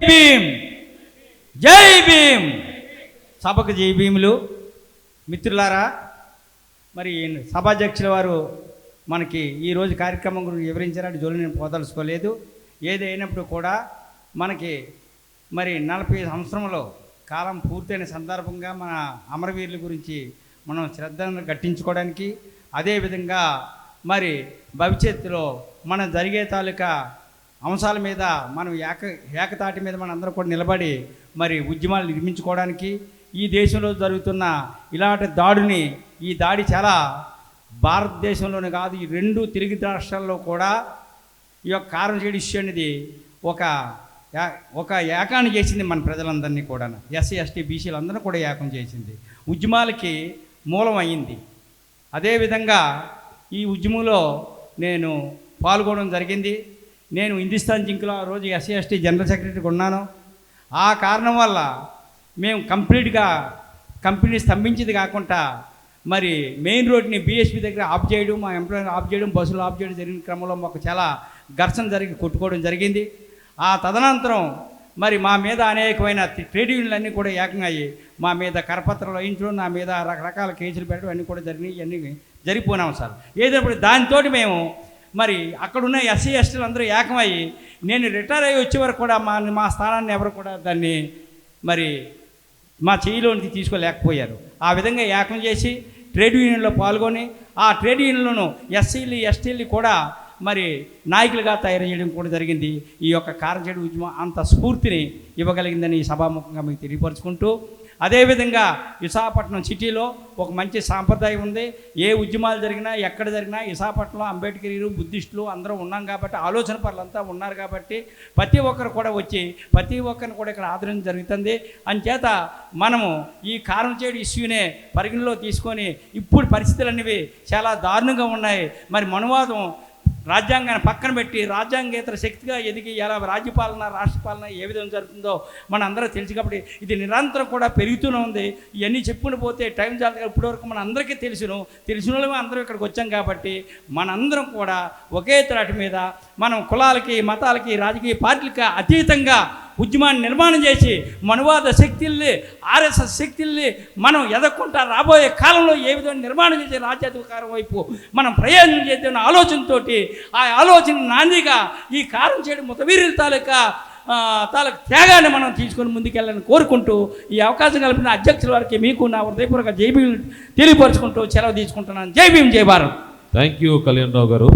భీమ్. జై భీమ్. సభకు జై భీములు. మిత్రులారా మరి సభాధ్యక్షుల వారు మనకి ఈరోజు కార్యక్రమం గురించి వివరించారంటే జోలు నేను పోదలుచుకోలేదు. ఏదైనప్పుడు కూడా మనకి మరి నలభై సంవత్సరంలో కాలం పూర్తయిన సందర్భంగా మన అమరవీరుల గురించి మనం శ్రద్ధను గట్టించుకోవడానికి అదేవిధంగా మరి భవిష్యత్తులో మన జరిగే తాలూకా అంశాల మీద మనం ఏక ఏకతాటి మీద మన అందరం కూడా నిలబడి మరి ఉద్యమాలు నిర్మించుకోవడానికి ఈ దేశంలో జరుగుతున్న ఇలాంటి దాడిని ఈ దాడి చాలా భారతదేశంలోనే కాదు ఈ రెండు తిరిగి రాష్ట్రాల్లో కూడా ఈ యొక్క కారం చేయడం ఇష్యూ అనేది ఒక యా- ఒక ఏకాన్ని చేసింది మన ప్రజలందరినీ కూడా ఎస్సీ ఎస్టీ బీసీలు అందరినీ కూడా ఏకం చేసింది. ఉద్యమాలకి మూలం అయింది అదేవిధంగా ఈ ఉద్యమంలో నేను పాల్గొనడం జరిగింది. నేను హిందుస్థాన్ జింక్లో ఆ రోజు ఎస్సీ ఎస్టీ జనరల్ సెక్రటరీకి ఉన్నాను. ఆ కారణం వల్ల మేము కంప్లీట్గా కంపెనీ స్తంభించింది కాకుండా మరి మెయిన్ రోడ్ని బీఎస్పీ దగ్గర ఆఫ్ చేయడం మా ఎంప్లాయర్ ఆఫ్ చేయడం బస్సులు ఆఫ్ చేయడం జరిగిన క్రమంలో మాకు చాలా ఘర్షణ జరిగి కొట్టుకోవడం జరిగింది. ఆ తదనంతరం మరి మా మీద అనేకమైన ట్రేడ్ యూనియన్లన్నీ కూడా ఏకంగాయి మా మీద కరపత్రాలు వేయించడం నా మీద రకరకాల కేసులు పెట్టడం అన్నీ కూడా జరిగినాయి ఇవన్నీ జరిగిపోయినాం సార్. ఏదైనప్పుడు దానితోటి మేము మరి అక్కడున్న ఎస్సీ ఎస్టీలు అందరూ ఏకమయ్యి నేను రిటైర్ అయ్యి వచ్చే వరకు కూడా మా మా స్థానాన్ని ఎవరు కూడా దాన్ని మరి మా చేయిలోనికి తీసుకోలేకపోయారు. ఆ విధంగా ఏకం చేసి ట్రేడ్ యూనియన్లో పాల్గొని ఆ ట్రేడ్ యూనియన్లను ఎస్సీలు ఎస్టీలు కూడా మరి నాయకులుగా తయారు చేయడం కూడా జరిగింది. ఈ యొక్క కారంచేడు ఉద్యమం అంత స్ఫూర్తిని ఇవ్వగలిగిందని ఈ సభాముఖంగా మీకు తెలియపరుచుకుంటూ అదేవిధంగా విశాఖపట్నం సిటీలో ఒక మంచి సాంప్రదాయం ఉంది. ఏ ఉద్యమాలు జరిగినా ఎక్కడ జరిగినా విశాఖపట్నంలో అంబేద్కరీలు బుద్ధిస్టులు అందరూ ఉన్నాం కాబట్టి ఆలోచన పనులంతా ఉన్నారు కాబట్టి ప్రతి ఒక్కరు కూడా వచ్చి ప్రతి ఒక్కరిని కూడా ఇక్కడ ఆదరణ జరుగుతుంది. అంచేత మనము ఈ కారం చేడు ఇష్యూనే పరిగణలో తీసుకొని ఇప్పుడు పరిస్థితులు అనేవి చాలా దారుణంగా ఉన్నాయి. మరి మనువాదం రాజ్యాంగాన్ని పక్కన పెట్టి రాజ్యాంగేతర శక్తిగా ఎదిగి ఎలా రాజ్యపాలన రాష్ట్రపాలన ఏ విధంగా జరుగుతుందో మన అందరూ తెలుసు కాబట్టి ఇది నిరంతరం కూడా పెరుగుతూనే ఉంది. ఇవన్నీ చెప్పుకుని పోతే టైం చాలా ఇప్పటివరకు మన అందరికీ తెలుసును. తెలిసిన వాళ్ళమే అందరం ఇక్కడికి వచ్చాం కాబట్టి మనందరం కూడా ఒకే త్రాటి మీద మనం కులాలకి మతాలకి రాజకీయ పార్టీలకి అతీతంగా ఉద్యమాన్ని నిర్మాణం చేసి మనువాద శక్తుల్ని ఆర్ఎస్ఎస్ శక్తుల్ని మనం ఎదక్కుంటా రాబోయే కాలంలో ఏ విధంగా నిర్మాణం చేసే రాజ్యాధికారం వైపు మనం ప్రయోజనం చేద్దాం ఆలోచనతో ఆ ఆలోచన నాందిగా ఈ కారం చేయడం ముతవీరుల తాలూకా ఆ, త్యాగాన్ని మనం తీసుకొని ముందుకెళ్ళాలని కోరుకుంటూ ఈ అవకాశం కల్పిన అధ్యక్షుల వారికి మీకు నా హృదయపూర్వక జై తెలియపరుచుకుంటూ సెలవు తీసుకుంటున్నాను. Jai Bhim Jai Bharat. Thank you Kalyan Rao garu.